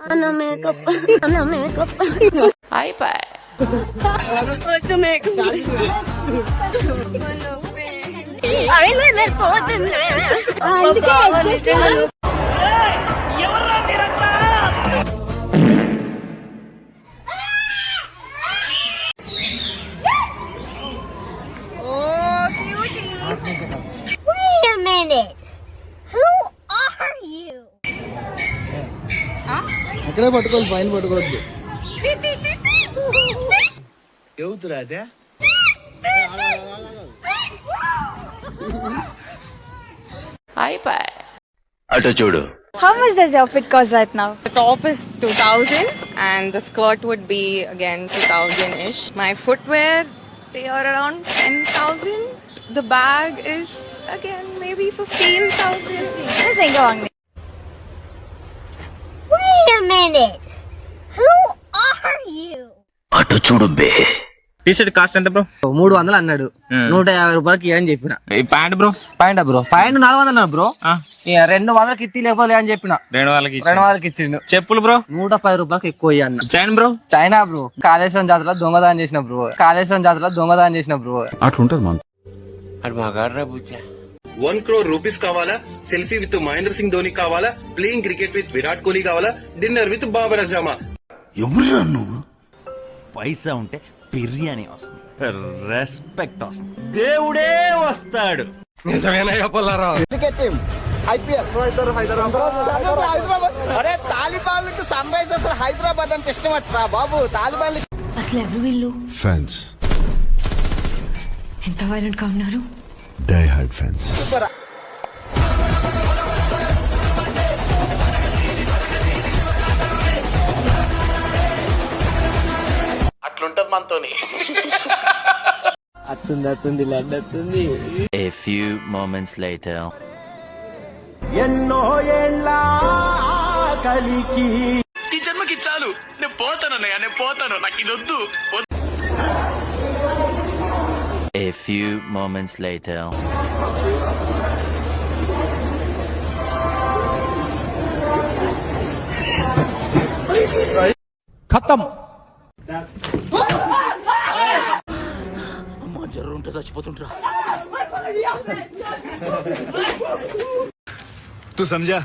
అన్న మేకప్ అన్న మేకప్ వద్దు మేకప్ అరే నేను పోతుంది అందుకే అక్కడే పట్టుకోవాలి పైన పట్టుకోవద్దు ఎవతురా అదే అటు చూడు How much does your outfit cost right now? The top is 2000 and the skirt would be again 2000 ish. My footwear, they are around 10,000. The bag is again maybe 15,000. Minute. Who are you? అటు చూడు బే. T shirt cost ఎంత bro మూడు వందలు అన్నాడు. నూట యాభై రూపాయలకి అని చెప్పిన. ఈ pant bro point bro point నాలుగు వందలు అన్నాడు బ్రో రెండు వందలకి ఇత్తి లేకపోలే అని చెప్పిన. రెండు వాళ్ళకి రెండు వందలకి ఇచ్చిండు. చెప్పులు బ్రో నూట పది రూపాయలకి ఎక్కువ అన్న chain bro China bro Kaleshwaram జాతరలో దొంగదానం చేసిన బ్రో కాళేశ్వరం జాతరలో దొంగదానం చేసిన బ్రో వన్ క్రోర్ రూపీస్ కావాలా? సెల్ఫీ విత్ మహేంద్ర సింగ్ ధోని కావాలా? Playing cricket with Virat Kohli కావాలా? డిన్నర్ విత్ బాబర్ అజామా ఎవరురా నువ్వు? పైసా ఉంటే బిర్యానీ వస్తుంది. రెస్పెక్ట్ వస్తుంది. దేవుడే వస్తాడు. అరే తాలిబాన్లకు సన్ రైజర్స్ హైదరాబాద్ అంటే ఇష్టం అట్రా బాబు తాలిబాన్ అసలు ఎవరు వీళ్ళు? ఫ్యాన్స్ ఎంత వైలెంట్గా ఉన్నారు? డై హార్డ్ ఫ్యాన్స్ అట్లుంటది మనతోని. అత్తుంది అత్తుంది లడ్డు అత్తుంది. A few moments later. ఈ జన్మకి చాలు. నేను పోతాను అన్నయ్య నేను పోతాను. నాకు ఇది వద్దు A few moments later. ఖతం అమ్మా జర్రు ఉంటే చచ్చిపోతుంటరా तू समझा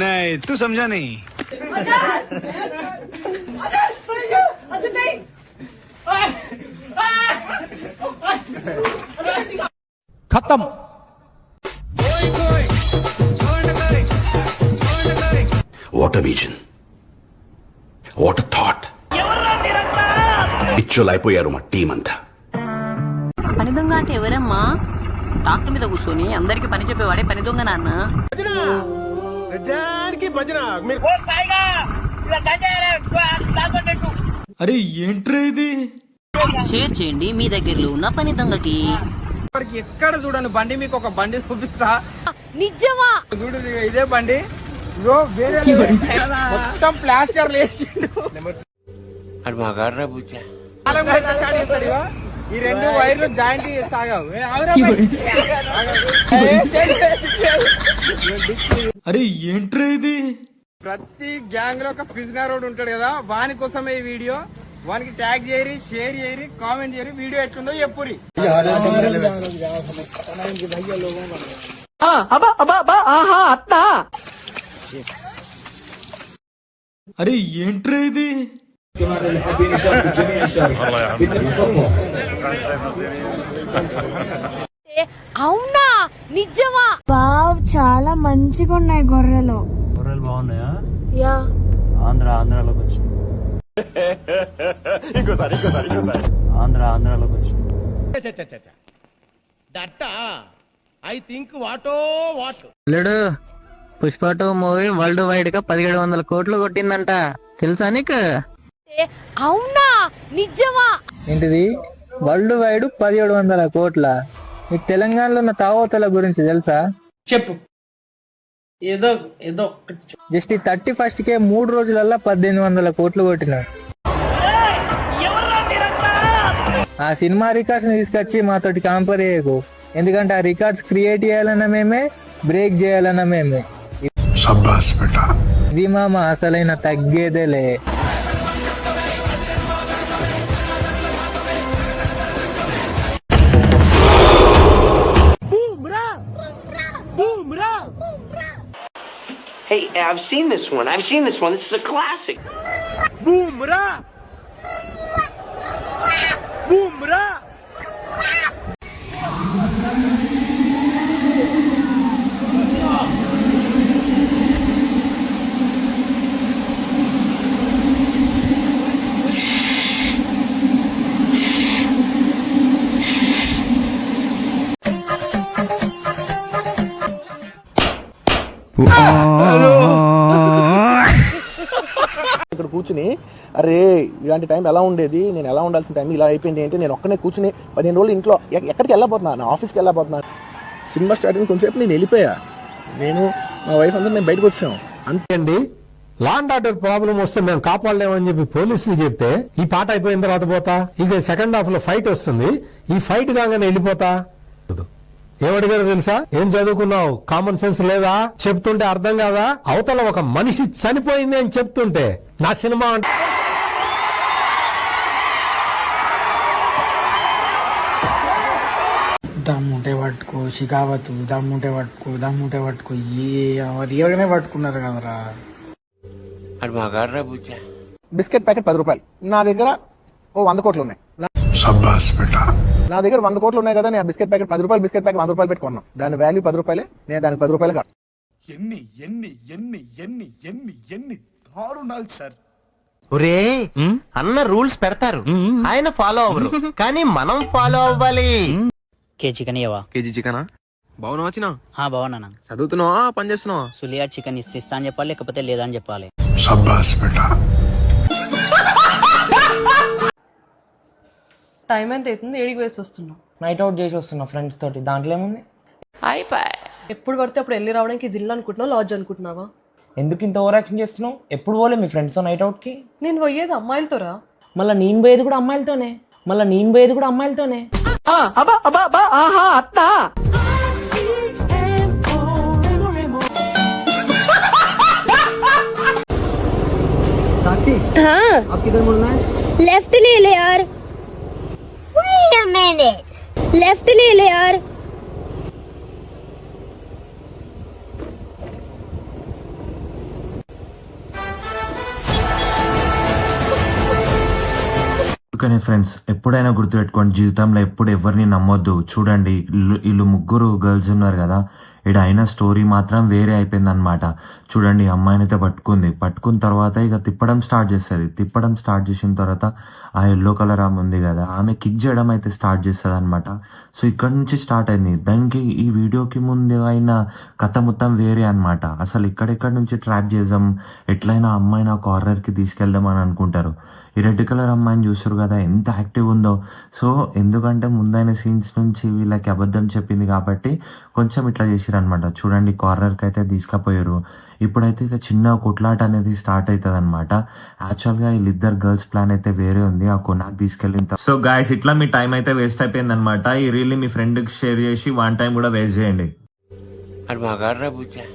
नहीं तू समझा नहीं ఖతం. వాట్ విజన్ వాట్ థాట్ పిచ్చోలు అయిపోయారు మా టీం అంతా పని దొంగ అంటే ఎవరమ్మా? డాక్టర్ మీద కూర్చొని అందరికి పని చెప్పేవాడే పని దొంగ నాన్న. అరే ఏంట్రా ఇది? షేర్ చేయండి మీ దగ్గరలో ఉన్న పని దొంగకి. ఎక్కడ చూడండి బండి మీకు ఒక బండి చూపిస్తా. నిజమా? చూడు ఇదే బండి. వేరే మొత్తం ప్లాస్టర్ లేచిండు. ఇగో. ఈ రెండు వైర్లు జాయింట్ సాగావు. అరే ఏంట్రా ఇది? ప్రతి గ్యాంగ్లో ఒక ప్రిజనర్ రోడ్ ఉంటాడు కదా వాని కోసమే ఈ వీడియో. వానికి ట్యాగ్ చేయరి షేర్ చేయరి కామెంట్ చేయరి వీడియో ఎట్లుందో చెప్పురి అరే ఏంట్రా ఇది? అవునా? నిజమా? వావ్ చాలా మంచిగా ఉన్నాయి గొర్రెలు కూరలు బాగున్నాయా? యా. ఆంధ్ర ఆంధ్రాలోకి వచ్చి ఆంధ్ర ఆంధ్రాలోకి వచ్చి లేడు పుష్ప టూ మూవీ వరల్డ్ వైడ్గా పదిహేడు వందల కోట్లు కొట్టిందంట. తెలుసా నీకు? అవునా? నిజమా? ఏంటిది? వరల్డ్ వైడ్ పదిహేడు వందల కోట్ల. నీకు తెలంగాణలో ఉన్న తావోతల గురించి తెలుసా? చెప్పు. ఏదో ఏదో జస్ట్ ఈ థర్టీ ఫస్ట్ కే మూడు రోజులల్లా పద్దెనిమిది వందల కోట్లు కొట్టినాడు. ఆ సినిమా రికార్డ్స్ తీసుకొచ్చి మాతోటి కాంపేర్ చేయకు. ఎందుకంటే ఆ రికార్డ్స్ క్రియేట్ చేయాలన్న మేమే బ్రేక్ చేయాలన్న మేమే. ఇది మామ అసలైన తగ్గేదేలే. Hey, I've seen this one. I've seen this one. This is a classic. Boomra! Boomra! ఇక్కడ కూర్చుని అరే ఇలాంటి టైం ఎలా ఉండేది? నేను ఎలా ఉండాల్సిన టైం ఇలా అయిపోయింది ఏంటి? నేను ఒక్కనే కూర్చుని పదిహేను రోజులు ఇంట్లో ఎక్కడికి వెళ్ళబోతున్నాను ఆఫీస్కి వెళ్ళబోతున్నాను సినిమా స్టార్టింగ్ కొంచెంసేపు నేను వెళ్ళిపోయా. నేను మా వైఫ్ అందరూ నేను బయటకు వచ్చాం. అంతే అండి లాండ్ ఆర్డర్ ప్రాబ్లం వస్తే మేము కాపాడలేమని చెప్పి పోలీసులు చెప్తే ఈ పాట అయిపోయిన తర్వాత పోతా? ఇక సెకండ్ హాఫ్లో ఫైట్ వస్తుంది. ఈ ఫైట్ కాగానే వెళ్ళిపోతా? ఏమడిగారు తెలుసా? ఏం చదువుకున్నావు? కామన్ సెన్స్ లేదా? చెప్తుంటే అర్థం కాదా? అవతల ఒక మనిషి చనిపోయింది అని చెప్తుంటే నా సినిమా అంటే దమ్ముంటే పట్టుకో షికావతు దమ్ముంటే పట్టుకో దమ్ముంటే పట్టుకో ఏ పట్టుకున్నారు కదరా. బిస్కెట్ ప్యాకెట్ పది రూపాయలు. నా దగ్గర ఓ వంద కోట్లు ఉన్నాయి. సబ్బాస్ నా దగ్గర వంద కోట్లు ఉన్నాయి కదా నేను బిస్కెట్ ప్యాకెట్ పది రూపాయలు బిస్కెట్ ప్యాకెట్ వంద రూపాయలు పెట్టుకున్నాను. దాని వాల్యూ పది రూపాయలే నేను దానికి పది రూపాయలు కాదు ఎన్ని ఎన్ని ఎన్ని ఎన్ని ఎన్ని ఎన్ని దారుణాలు సార్. ఒరే అన్న రూల్స్ పెడతారు. ఆయన ఫాలో అవ్వరు. కానీ మనం ఫాలో అవ్వాలి. కే చికెన్ ఇవ్వా కేజీ చికెనా? బాగున్నా వచ్చినా బాగున్నాను చదువుతున్నావా? పని చేస్తున్నావా? సులియా చికెన్ ఇస్తా అని చెప్పాలి లేకపోతే లేదని చెప్పాలి. సబ్బాస్ టైం ఎంత అవుతుంది ఏడికి వేసి వస్తున్నాం నైట్ అవుట్ చేసి వస్తున్నా ఫ్రెండ్స్ తోటి దాంట్లో ఏముంది ఎప్పుడు పడితే అప్పుడు వెళ్ళి రావడానికి ఇది ఇల్లు అనుకుంటున్నావా లాడ్జ్ అనుకుంటున్నావా ఎందుకు ఇంత ఓవర్ యాక్షన్ చేస్తున్నావు ఎప్పుడు పోలే మీ ఫ్రెండ్స్తో నైట్ అవుట్కి నేను పోయేది అమ్మాయిలతోరా మళ్ళీ నేను పోయేది కూడా అమ్మాయిలతోనే మళ్ళీ నేను పోయేది కూడా అమ్మాయిలతోనే लेफ्ट ले ले यार Wait a minute. लेफ्ट ले ले यार అందుకనే ఫ్రెండ్స్ ఎప్పుడైనా గుర్తుపెట్టుకోండి జీవితంలో ఎప్పుడు ఎవరిని నమ్మొద్దు చూడండి వీళ్ళు- వీళ్ళు ముగ్గురు గర్ల్స్ ఉన్నారు కదా ఇడ అయిన స్టోరీ మాత్రం వేరే అయిపోయింది అనమాట చూడండి అమ్మాయిని అయితే పట్టుకుంది. పట్టుకున్న తర్వాత ఇక తిప్పడం స్టార్ట్ చేస్తుంది. తిప్పడం స్టార్ట్ చేసిన తర్వాత ఆ ఎల్లో కలర్ ఆమె ఉంది కదా ఆమె కిక్ చేయడం అయితే స్టార్ట్ చేస్తుంది అనమాట సో ఇక్కడ నుంచి స్టార్ట్ అయింది. దానికి ఈ వీడియోకి ముందు అయిన కథ మొత్తం వేరే అన్నమాట. అసలు ఇక్కడెక్కడ నుంచి ట్రాక్ చేద్దాం? ఎట్లయినా అమ్మాయిని ఒక కార్నర్కి తీసుకెళ్దాం అని అనుకుంటారు. ఈ రెడ్ కలర్ అమ్మాయిని చూస్తారు కదా ఎంత యాక్టివ్ ఉందో. సో ఎందుకంటే ముందైన సీన్స్ నుంచి వీళ్ళకి అబద్ధం చెప్పింది కాబట్టి కొంచెం ఇట్లా చేసిరు అనమాట చూడండి కార్నర్కి అయితే తీసుకపోయారు. ఇప్పుడైతే ఇక చిన్న కొట్లాట అనేది స్టార్ట్ అవుతుంది అనమాట యాక్చువల్గా వీళ్ళిద్దరు గర్ల్స్ ప్లాన్ అయితే వేరే ఉంది. ఆ కొనాకి తీసుకెళ్ళిన సో గాయస్ ఇట్లా మీ టైం అయితే వేస్ట్ అయిపోయింది అనమాట ఈ రీల్ని మీ ఫ్రెండ్కి షేర్ చేసి వన్ టైం కూడా వేస్ట్ చేయండి. అది బాగా బుజ్జా.